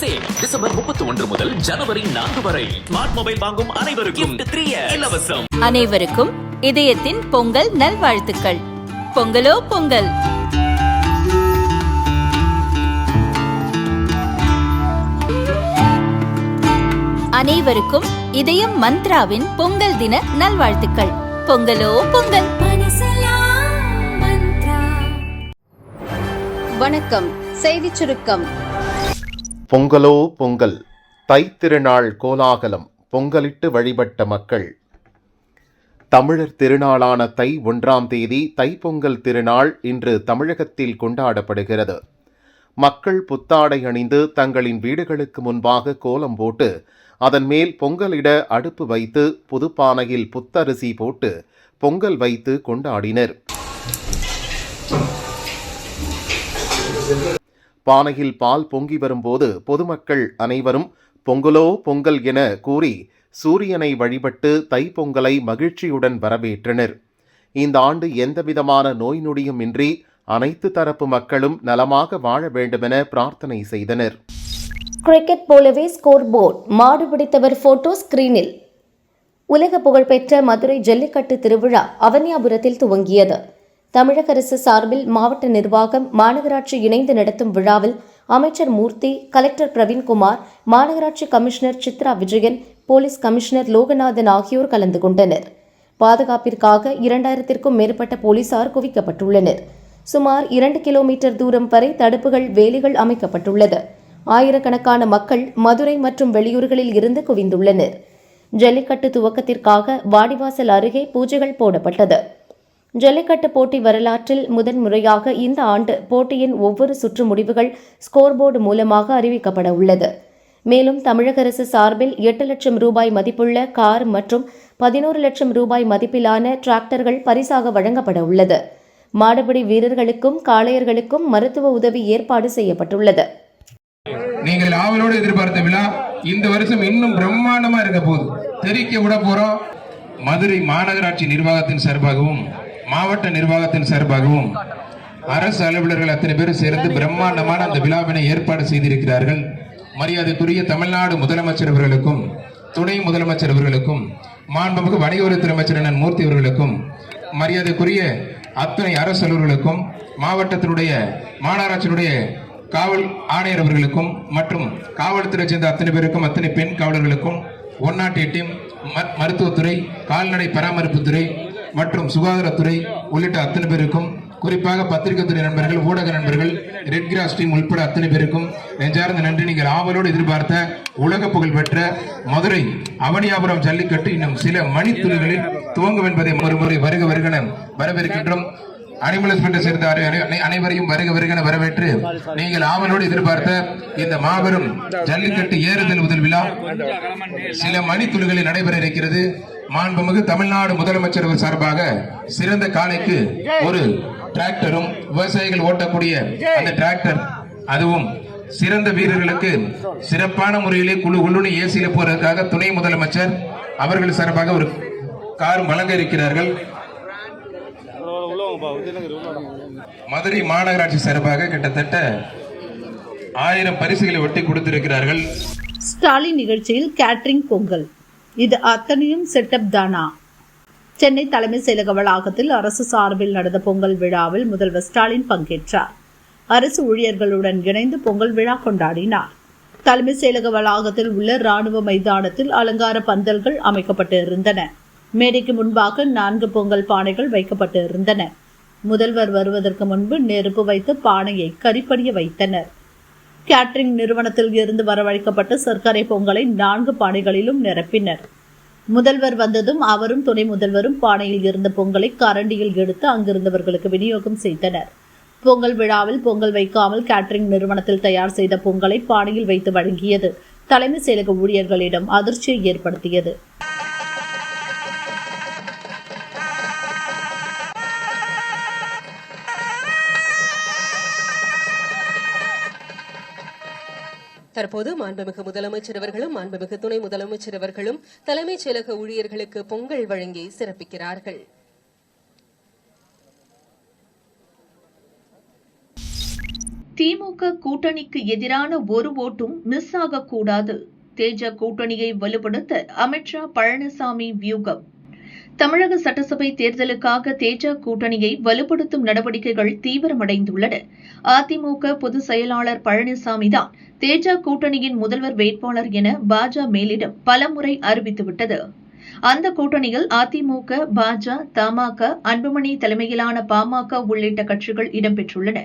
Sale December முப்பத்தி ஒன்று முதல் ஜனவரி நான்கு வரை. ஸ்மார்ட் மொபைல் வாங்கும் அனைவருக்கும் இலவசம். அனைவருக்கும் இதயத்தின் பொங்கல் நல்வாழ்த்துக்கள். பொங்கலோ பொங்கல். அனைவருக்கும் இதயம் மந்த்ராவின் பொங்கல் தின நல்வாழ்த்துக்கள். பொங்கலோ பொங்கல். வணக்கம். செய்திச் சுருக்கம். பொங்கலோ பொங்கல். தைத்திருநாள் கோலாகலம். பொங்கலிட்டு வழிபட்ட மக்கள். தமிழர் திருநாளான தை ஒன்றாம் தேதி தைப்பொங்கல் திருநாள் இன்று தமிழகத்தில் கொண்டாடப்படுகிறது. மக்கள் புத்தாடை அணிந்து தங்களின் வீடுகளுக்கு முன்பாக கோலம் போட்டு அதன் மேல் பொங்கலிட அடுப்பு வைத்து புதுப்பானையில் புத்தரிசி போட்டு பொங்கல் வைத்து கொண்டாடினர். பானையில் பால் பொங்கி வரும்போது பொதுமக்கள் அனைவரும் பொங்கலோ பொங்கல் என கூறி சூரியனை வழிபட்டு தைப்பொங்கலை மகிழ்ச்சியுடன் வரவேற்றனர். இந்த ஆண்டு எந்தவிதமான நோய் நொடியும் இன்றி அனைத்து தரப்பு மக்களும் நலமாக வாழ வேண்டுமென பிரார்த்தனை செய்தனர். கிரிக்கெட் போலவே ஸ்கோர் போர்ட் மாடு பிடித்தவர் போட்டோ ஸ்கிரீனில். உலக புகழ்பெற்ற மதுரை ஜல்லிக்கட்டு திருவிழா அவனியாபுரத்தில் துவங்கியது. தமிழக அரசு சார்பில் மாவட்ட நிர்வாகம் மாநகராட்சி இணைந்து நடத்தும் விழாவில் அமைச்சர் மூர்த்தி கலெக்டர் பிரவீன்குமார் மாநகராட்சி commissioner Chitra Vijayan police commissioner Loganathan ஆகியோர் கலந்து கொண்டனர். பாதுகாப்பிற்காக இரண்டாயிரத்திற்கும் மேற்பட்ட போலீசார் குவிக்கப்பட்டுள்ளனர். சுமார் இரண்டு கிலோமீட்டர் தூரம் வரை தடுப்புகள் வேலிகள் அமைக்கப்பட்டுள்ளது. ஆயிரக்கணக்கான மக்கள் மதுரை மற்றும் வெளியூர்களில் இருந்து குவிந்துள்ளனர். ஜல்லிக்கட்டு துவக்கத்திற்காக வாடிவாசல் அருகே பூஜைகள் போடப்பட்டது. ஜல்லிக்கட்டு போட்டி வரலாற்றில் முதன்முறையாக இந்த ஆண்டு போட்டியின் ஒவ்வொரு சுற்று முடிவுகள் ஸ்கோர் போர்டு மூலமாக அறிவிக்கப்பட உள்ளது. மேலும் தமிழக அரசு சார்பில் எட்டு லட்சம் ரூபாய் மதிப்புள்ள கார் மற்றும் பதினோரு லட்சம் ரூபாய் மதிப்பிலான டிராக்டர்கள் பரிசாக வழங்கப்பட உள்ளது. மாடுபிடி வீரர்களுக்கும் காளையர்களுக்கும் மருத்துவ உதவி ஏற்பாடு செய்யப்பட்டுள்ளது. நீங்கள் ஆவலோடு எதிர்பார்த்த விழா இந்த வருஷம் இன்னும் பிரம்மாண்டமா இருக்க போகுது. தெரிக்க விட போறோம். மதுரை மாநகராட்சி நிர்வாகத்தின் சார்பாகவும் மாவட்ட நிர்வாகத்தின் சார்பாகவும் அரசு அலுவலர்கள் அத்தனை பேரும் சேர்ந்து பிரம்மாண்டமான அந்த விழாவினை ஏற்பாடு செய்திருக்கிறார்கள். மரியாதைக்குரிய தமிழ்நாடு முதலமைச்சர் அவர்களுக்கும் துணை முதலமைச்சர் அவர்களுக்கும் மாண்புமிகு வணிகவரித்துறை அமைச்சர் அண்ணன் மூர்த்தி அவர்களுக்கும் மரியாதைக்குரிய அத்தனை அரசு அலுவலர்களுக்கும் மாவட்டத்தினுடைய மாநகராட்சியினுடைய காவல் ஆணையர் அவர்களுக்கும் மற்றும் காவல்துறை சேர்ந்த அத்தனை பேருக்கும் அத்தனை பெண் காவலர்களுக்கும் ஒன் நாட் எயிட்டீன் மருத்துவத்துறை கால்நடை பராமரிப்புத்துறை மற்றும் சுகாதாரத்துறை உள்ளிட்ட அத்தனை பேருக்கும் குறிப்பாக பத்திரிகைத்துறை நண்பர்கள் ஊடக நண்பர்கள் ரெட் கிராஸ் டீம் உட்பட அத்தனை பேருக்கும் நெஞ்சார்ந்த நன்றி. நீங்கள் ஆவலோடு எதிர்பார்த்த உலக புகழ் பெற்ற மதுரை அவனியாபுரம் ஜல்லிக்கட்டு இன்னும் சில மணித்துளிகளில் துவங்கும் என்பதை மறுமுறை வருக வருகன வரவேற்கின்றோம். அனிமலஸ்மெண்ட் சேர்ந்த அனைவரையும் வருக வருகன வரவேற்று நீங்கள் ஆவலோடு எதிர்பார்த்த இந்த மாபெரும் ஜல்லிக்கட்டு ஏறுதல் முதல் விழா சில மணித்துளிகளில் நடைபெற இருக்கிறது. மாண்புமிகு தமிழ்நாடு முதலமைச்சர் சார்பாக சிறந்த காளைக்கு ஒரு டிராக்டரும் விவசாயிகள் ஓட்டக்கூடிய அந்த டிராக்டர் அதுவும் சிறந்த வீரர்களுக்கு சிறப்பான முறையிலே குழு உள்ளுணி ஏசியில போறதுக்காக துணை முதலமைச்சர் அவர்கள் சார்பாக ஒரு கார் வழங்க இருக்கிறார்கள். மதுரை மாநகராட்சி சார்பாக கிட்டத்தட்ட ஆயிரம் பரிசுகளை ஒட்டி கொடுத்திருக்கிறார்கள். ஸ்டாலின் நிகழ்ச்சியில் கேட்டரிங் பொங்கல். இது அத்தனையும் செட்டப் தானா? சென்னை தலைமை செயலக வளாகத்தில் அரசு சார்பில் நடந்த பொங்கல் விழாவில் முதல்வர் ஸ்டாலின் பங்கேற்றார். அரசு ஊழியர்களுடன் இணைந்து பொங்கல் விழா கொண்டாடினார். தலைமை செயலக வளாகத்தில் உள்ள ராணுவ மைதானத்தில் அலங்கார பந்தல்கள் அமைக்கப்பட்டு இருந்தன மேடைக்கு முன்பாக நான்கு பொங்கல் பானைகள் வைக்கப்பட்டு இருந்தன முதல்வர் வருவதற்கு முன்பு நெருப்பு வைத்து பானையை கரிப்படிய வைத்தனர். கேட்டரிங் நிறுவனத்தில் இருந்து வரவழைக்கப்பட்ட சர்க்கரை பொங்கலை நான்கு பானைகளிலும் நிரப்பினர். முதல்வர் வந்ததும் அவரும் துணை முதல்வரும் பானையில் இருந்த பொங்கலை கரண்டியில் எடுத்து அங்கிருந்தவர்களுக்கு விநியோகம் செய்தனர். பொங்கல் விழாவில் பொங்கல் வைக்காமல் கேட்டரிங் நிறுவனத்தில் தயார் செய்த பொங்கலை பானையில் வைத்து வழங்கியது தலைமை செயலக ஊழியர்களிடம் அதிர்ச்சியை ஏற்படுத்தியது. தற்போது மாண்புமிகு முதலமைச்சர் அவர்களும் மாண்புமிகு துணை முதலமைச்சர் அவர்களும் தலைமைச் செயலக ஊழியர்களுக்கு பொங்கல் வழங்கி சிறப்பிக்கிறார்கள். திமுக கூட்டணிக்கு எதிரான ஒரு ஓட்டும் மிஸ் ஆகக்கூடாது. தேஜ கூட்டணியை வலுப்படுத்த அமித்ஷா பழனிசாமி வியூகம். தமிழக சட்டசபை தேர்தலுக்காக தேஜ கூட்டணியை வலுப்படுத்தும் நடவடிக்கைகள் தீவிரமடைந்துள்ளன. அதிமுக பொதுச் செயலாளர் பழனிசாமி தான் தேஜ கூட்டணியின் முதல்வர் வேட்பாளர் என பாஜ மேலிடம் பலமுறை அறிவித்துவிட்டது. அந்த கூட்டணியில் அதிமுக பாஜ தமாக அன்புமணி தலைமையிலான பாமக உள்ளிட்ட கட்சிகள் இடம்பெற்றுள்ளன.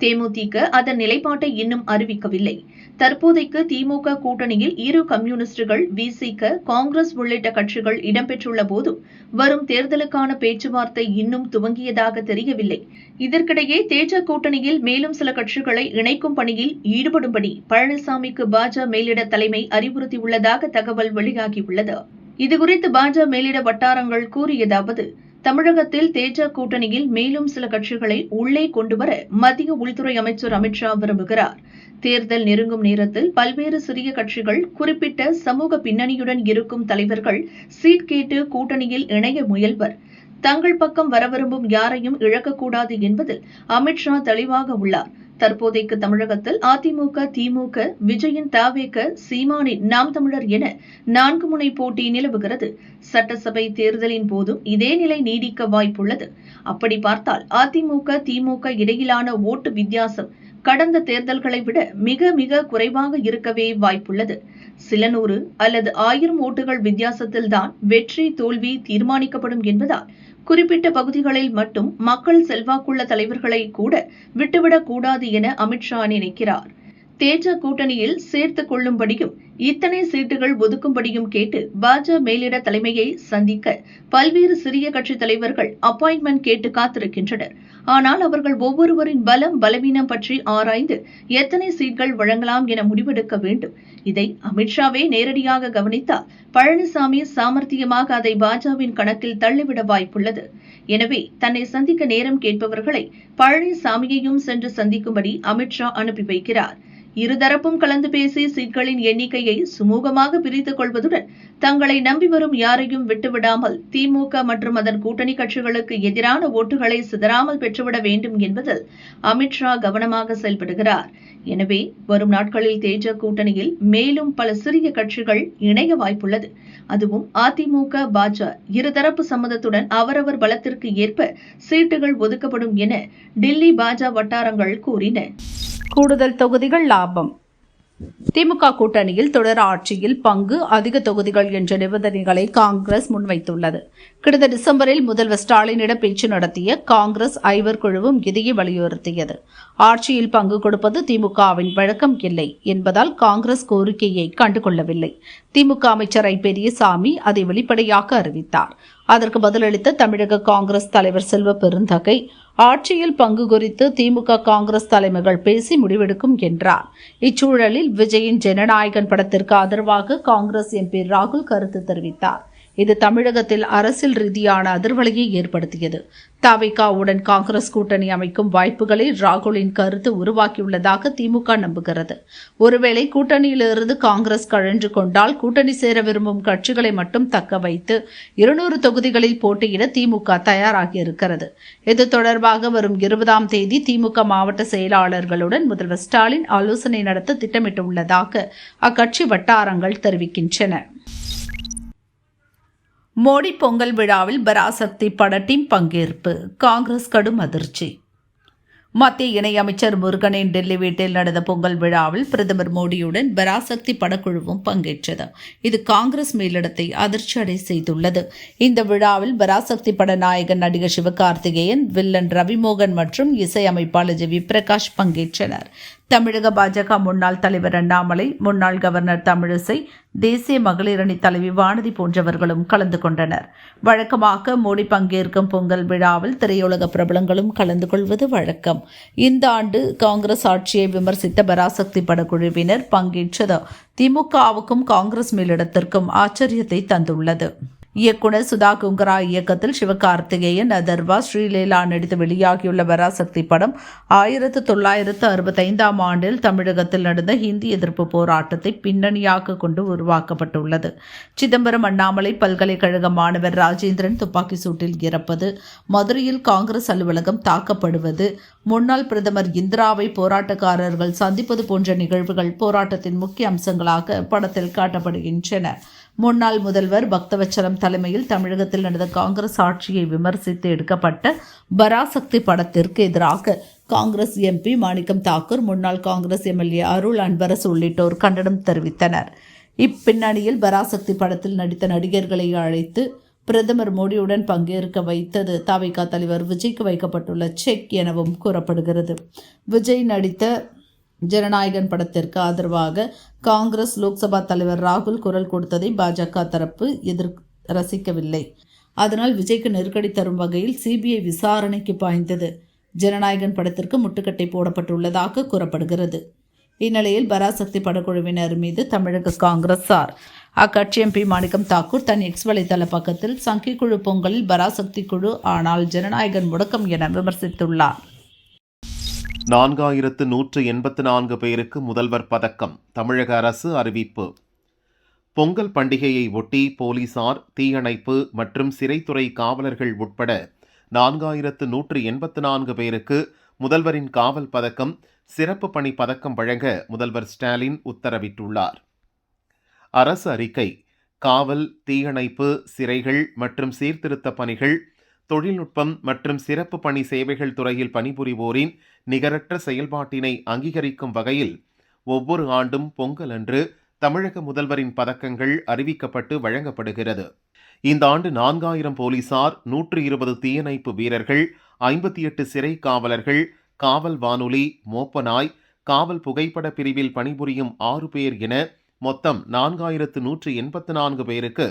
தேமுதிக அதன் நிலைப்பாட்டை இன்னும் அறிவிக்கவில்லை. தற்போதைக்கு திமுக கூட்டணியில் இரு கம்யூனிஸ்டுகள் விசிக காங்கிரஸ் உள்ளிட்ட கட்சிகள் இடம்பெற்றுள்ள போதும் வரும் தேர்தலுக்கான பேச்சுவார்த்தை இன்னும் துவங்கியதாக தெரியவில்லை. இதற்கிடையே தேஜ கூட்டணியில் மேலும் சில கட்சிகளை இணைக்கும் பணியில் ஈடுபடும்படி பழனிசாமிக்கு பாஜ மேலிட தலைமை அறிவுறுத்தியுள்ளதாக தகவல் வெளியாகியுள்ளது. இதுகுறித்து பாஜ மேலிட வட்டாரங்கள் கூறியதாவது தமிழகத்தில் தேஜ கூட்டணியில் மேலும் சில கட்சிகளை உள்ளே கொண்டுவர மத்திய உள்துறை அமைச்சர் அமித்ஷா விரும்புகிறார். தேர்தல் நெருங்கும் நேரத்தில் பல்வேறு சிறிய கட்சிகள் குறிப்பிட்ட சமூக பின்னணியுடன் இருக்கும் தலைவர்கள் சீட் கேட்டு கூட்டணியில் இணைய முயல்வர். தங்கள் பக்கம் வர விரும்பும் யாரையும் இழக்கக்கூடாது என்பதில் அமித்ஷா தெளிவாக உள்ளார். தற்போதைக்கு தமிழகத்தில் அதிமுக திமுக விஜயின் தாவேக சீமானின் நாம் தமிழர் என நான்கு முனை போட்டி நிலவுகிறது. சட்டசபை தேர்தலின் போதும் இதே நிலை நீடிக்க வாய்ப்புள்ளது. அப்படி பார்த்தால் அதிமுக திமுக இடையிலான ஓட்டு வித்தியாசம் கடந்த தேர்தல்களை விட மிக மிக குறைவாக இருக்கவே வாய்ப்புள்ளது. சில நூறு அல்லது ஆயிரம் ஓட்டுகள் வித்தியாசத்தில்தான் வெற்றி தோல்வி தீர்மானிக்கப்படும் என்பதால் குறிப்பிட்ட பகுதிகளில் மட்டும் மக்கள் செல்வாக்குள்ள தலைவர்களை கூட விட்டுவிடக் கூடாது என அமித்ஷா நினைக்கிறார். தேஜ கூட்டணியில் சேர்த்துக் கொள்ளும்படியும் இத்தனை சீட்டுகள் ஒதுக்கும்படியும் கேட்டு பாஜ மேலிட தலைமையை சந்திக்க பல்வேறு சிறிய கட்சி தலைவர்கள் அப்பாயின்மெண்ட் கேட்டு காத்திருக்கின்றனர். ஆனால் அவர்கள் ஒவ்வொருவரின் பலம் பலவீனம் பற்றி ஆராய்ந்து எத்தனை சீட்கள் வழங்கலாம் என முடிவெடுக்க வேண்டும். இதை அமித்ஷாவே நேரடியாக கவனித்தால் பழனிசாமி சாமர்த்தியமாக அதை பாஜவின் கணக்கில் தள்ளிவிட வாய்ப்புள்ளது. எனவே தன்னை சந்திக்க நேரம் கேட்பவர்களை பழனிசாமியையும் சென்று சந்திக்கும்படி அமித்ஷா அனுப்பி வைக்கிறார். இருதரப்பும் கலந்து பேசி சீட்களின் எண்ணிக்கையை சுமூகமாக பிரித்துக் கொள்வதுடன் தங்களை நம்பி வரும் யாரையும் விட்டுவிடாமல் திமுக மற்றும் அதன் கூட்டணி கட்சிகளுக்கு எதிரான ஓட்டுகளை சிதறாமல் பெற்றுவிட வேண்டும் என்பதில் அமித்ஷா கவனமாக செயல்படுகிறார். எனவே வரும் நாட்களில் தேஜ கூட்டணியில் மேலும் பல சிறிய கட்சிகள் இணைய வாய்ப்புள்ளது. அதுவும் அதிமுக பாஜ இருதரப்பு சம்மதத்துடன் அவரவர் பலத்திற்கு ஏற்ப சீட்டுகள் ஒதுக்கப்படும் என டில்லி பாஜ வட்டாரங்கள் கூறின. கூடுதல் தொகுதிகள் லாபம். திமுக கூட்டணியில் தொடர் ஆட்சியில் பங்கு அதிக தொகுதிகள் என்ற நிபந்தனைகளை காங்கிரஸ் முன்வைத்துள்ளது. கடந்த டிசம்பரில் முதல்வர் ஸ்டாலினிடம் பேச்சு நடத்திய காங்கிரஸ் ஐவர் குழுவும் இதையே வலியுறுத்தியது. ஆட்சியில் பங்கு கொடுப்பது திமுகவின் வழக்கம் இல்லை என்பதால் காங்கிரஸ் கோரிக்கையை கண்டுகொள்ளவில்லை. திமுக அமைச்சர் ஐ பெரியசாமி அதை வெளிப்படையாக அறிவித்தார். அதற்கு பதிலளித்த தமிழக காங்கிரஸ் தலைவர் செல்வ பெருந்தகை ஆட்சியில் பங்கு குறித்து திமுக காங்கிரஸ் தலைமைகள் பேசி முடிவெடுக்கும் என்றார். இச்சூழலில் விஜயின் ஜனநாயகன் படத்திற்கு ஆதரவாக காங்கிரஸ் எம்பி ராகுல் கருத்து தெரிவித்தார். இது தமிழகத்தில் அரசியல் ரீதியான அதிர்வலையை ஏற்படுத்தியது. தவிகாவுடன் காங்கிரஸ் கூட்டணி அமைக்கும் வாய்ப்புகளை ராகுலின் கருத்து உருவாக்கியுள்ளதாக திமுக நம்புகிறது. ஒருவேளை கூட்டணியிலிருந்து காங்கிரஸ் கழன்று கொண்டால் கூட்டணி சேர விரும்பும் கட்சிகளை மட்டும் தக்க வைத்து இருநூறு தொகுதிகளில் போட்டியிட திமுக தயாராகி இருக்கிறது. இது தொடர்பாக வரும் இருபதாம் தேதி திமுக மாவட்ட செயலாளர்களுடன் முதல்வர் ஸ்டாலின் ஆலோசனை நடத்த திட்டமிட்டுள்ளதாக அக்கட்சி வட்டாரங்கள் தெரிவிக்கின்றன. மோடி பொங்கல் விழாவில் பராசக்தி பட டீம் பங்கேற்பு. காங்கிரஸ் கடும் அதிர்ச்சி. மத்திய இணையமைச்சர் முருகனின் டெல்லி வீட்டில் நடந்த பொங்கல் விழாவில் பிரதமர் மோடியுடன் பராசக்தி படக்குழுவும் பங்கேற்றது. இது காங்கிரஸ் மேலிடத்தை அதிர்ச்சி அடை செய்துள்ளது. இந்த விழாவில் பராசக்தி பட நாயகன் நடிகர் சிவகார்த்திகேயன் வில்லன் ரவிமோகன் மற்றும் இசையமைப்பாளர் ஜெவி பிரகாஷ் பங்கேற்றனர். தமிழக பாஜக முன்னாள் தலைவர் அண்ணாமலை முன்னாள் கவர்னர் தமிழிசை தேசிய மகளிர் அணி தலைவி வானதி போன்றவர்களும் கலந்து கொண்டனர். வழக்கமாக மோடி பங்கேற்கும் பொங்கல் விழாவில் திரையுலக பிரபலங்களும் கலந்து கொள்வது வழக்கம். இந்த ஆண்டு காங்கிரஸ் ஆட்சியை விமர்சித்த பராசக்தி படக்குழுவினர் பங்கேற்றது திமுகவுக்கும் காங்கிரஸ் மேலிடத்திற்கும் ஆச்சரியத்தை தந்துள்ளது. இயக்குனர் சுதா குங்கரா இயக்கத்தில் சிவகார்த்திகேயன் அதர்வா ஸ்ரீலீலா நடித்து வெளியாகியுள்ள பராசக்தி படம் ஆயிரத்து தொள்ளாயிரத்து அறுபத்தைந்தாம் ஆண்டில் தமிழகத்தில் நடந்த ஹிந்தி எதிர்ப்பு போராட்டத்தை பின்னணியாக கொண்டு உருவாக்கப்பட்டுள்ளது. சிதம்பரம் அண்ணாமலை பல்கலைக்கழக மாணவர் ராஜேந்திரன் துப்பாக்கி சூட்டில் இறப்பது மதுரையில் காங்கிரஸ் அலுவலகம் தாக்கப்படுவது முன்னாள் பிரதமர் இந்திராவை போராட்டக்காரர்கள் சந்திப்பது போன்ற நிகழ்வுகள் போராட்டத்தின் முக்கிய அம்சங்களாக படத்தில் காட்டப்படுகின்றன. முன்னாள் முதல்வர் பக்தவச்சலம் தலைமையில் தமிழகத்தில் நடந்த காங்கிரஸ் ஆட்சியை விமர்சித்து எடுக்கப்பட்ட பராசக்தி படத்திற்கு எதிராக காங்கிரஸ் எம்பி மாணிக்கம் தாக்கூர் முன்னாள் காங்கிரஸ் எம்எல்ஏ அருள் அன்பரசு உள்ளிட்டோர் கண்டனம் தெரிவித்தனர். இப்பின்னணியில் பராசக்தி படத்தில் நடித்த நடிகர்களை அழைத்து பிரதமர் மோடியுடன் பங்கேற்க வைத்தது தாவிகா தலைவர் விஜய்க்கு வைக்கப்பட்டுள்ள செக் எனவும் கூறப்படுகிறது. விஜய் நடித்த ஜனநாயகன் படத்திற்கு ஆதரவாக காங்கிரஸ் லோக்சபா தலைவர் ராகுல் குரல் கொடுத்ததை பாஜக தரப்பு எதிர் ரசிக்கவில்லை. அதனால் விஜய்க்கு நெருக்கடி தரும் வகையில் சிபிஐ விசாரணைக்கு பாய்ந்தது. ஜனநாயகன் படத்திற்கு முட்டுக்கட்டை போடப்பட்டுள்ளதாக கூறப்படுகிறது. இந்நிலையில் பராசக்தி படக்குழுவினர் மீது தமிழக காங்கிரஸார் அக்கட்சி எம்பி மாணிக்கம் தாக்கூர் தன் எக்ஸ் வலைதள பக்கத்தில் சங்கி குழு பொங்கலில் பராசக்தி குழு ஆனால் ஜனநாயகன் முடக்கம் என விமர்சித்துள்ளார். நான்காயிரத்து நூற்று எண்பத்து நான்கு பேருக்கு முதல்வர் பதக்கம் தமிழக அரசு அறிவிப்பு. பொங்கல் பண்டிகையை ஒட்டி போலீசார் தீயணைப்பு மற்றும் சிறைத்துறை காவலர்கள் உட்பட நான்காயிரத்து நூற்று எண்பத்து நான்கு பேருக்கு முதல்வரின் காவல் பதக்கம் சிறப்பு பணி பதக்கம் வழங்க முதல்வர் ஸ்டாலின் உத்தரவிட்டுள்ளார். அரசு அறிக்கை காவல் தீயணைப்பு சிறைகள் மற்றும் சீர்திருத்த பணிகள் தொழில்நுட்பம் மற்றும் சிறப்பு பணி சேவைகள் துறையில் பணிபுரிவோரின் நிகரற்ற செயல்பாட்டினை அங்கீகரிக்கும் வகையில் ஒவ்வொரு ஆண்டும் பொங்கல் அன்று தமிழக முதல்வரின் பதக்கங்கள் அறிவிக்கப்பட்டு வழங்கப்படுகிறது. இந்த ஆண்டு நான்காயிரம் போலீசார் நூற்று இருபது தீயணைப்பு வீரர்கள் ஐம்பத்தி எட்டு சிறை காவலர்கள் காவல் வானொலி மோப்பநாய் காவல் புகைப்பட பிரிவில் பணிபுரியும் ஆறு பேர் என மொத்தம் நான்காயிரத்து நூற்று எண்பத்து நான்கு பேருக்கு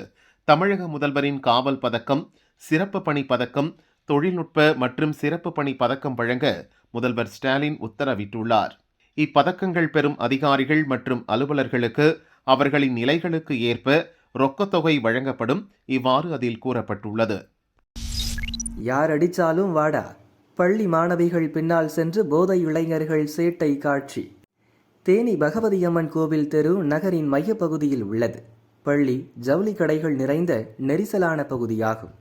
தமிழக முதல்வரின் காவல் பதக்கம் சிறப்பு பணி பதக்கம் தொழில்நுட்ப மற்றும் சிறப்பு பணி பதக்கம் வழங்க முதல்வர் ஸ்டாலின் உத்தரவிட்டுள்ளார். இப்பதக்கங்கள் பெறும் அதிகாரிகள் மற்றும் அலுவலர்களுக்கு அவர்களின் நிலைகளுக்கு ஏற்ப ரொக்கத்தொகை வழங்கப்படும் இவ்வாறு அதில் கூறப்பட்டுள்ளது. யார் அடித்தாலும் வாடா. பள்ளி மாணவிகள் பின்னால் சென்று போதை இளைஞர்கள் சேட்டை காட்சி. தேனி பகவதியம்மன் கோவில் தெரு நகரின் மையப்பகுதியில் உள்ளது. பள்ளி ஜவுளி கடைகள் நிறைந்த நெரிசலான பகுதியாகும்.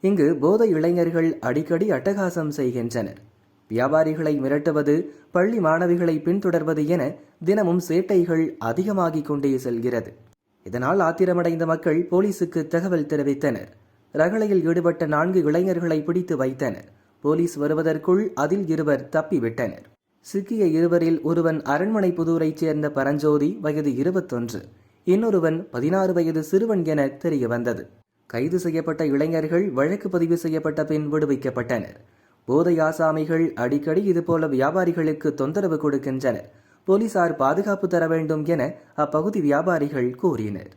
இங்கு போதை இளைஞர்கள் அடிக்கடி அட்டகாசம் செய்கின்றனர். வியாபாரிகளை மிரட்டுவது பள்ளி மாணவிகளை பின்தொடர்வது என தினமும் சேட்டைகள் அதிகமாகிக் கொண்டே செல்கிறது. இதனால் ஆத்திரமடைந்த மக்கள் போலீசுக்கு தகவல் தெரிவித்தனர். ரகளையில் ஈடுபட்ட நான்கு இளைஞர்களை பிடித்து வைத்தனர். போலீஸ் வருவதற்குள் அதில் இருவர் தப்பிவிட்டனர். சிக்கிய இருவரில் ஒருவன் அரண்மனை புதூரைச் சேர்ந்த பரஞ்சோதி வயது இருபத்தொன்று. இன்னொருவன் பதினாறு வயது சிறுவன் என தெரிய வந்தது கைது செய்யப்பட்ட இளைஞர்கள் வழக்கு பதிவு செய்யப்பட்ட பின் விடுவிக்கப்பட்டனர். போதை ஆசாமிகள் அடிக்கடி இதுபோல வியாபாரிகளுக்கு தொந்தரவு கொடுக்கின்றனர். போலீசார் பாதுகாப்பு தர வேண்டும் என அப்பகுதி வியாபாரிகள் கூறினர்.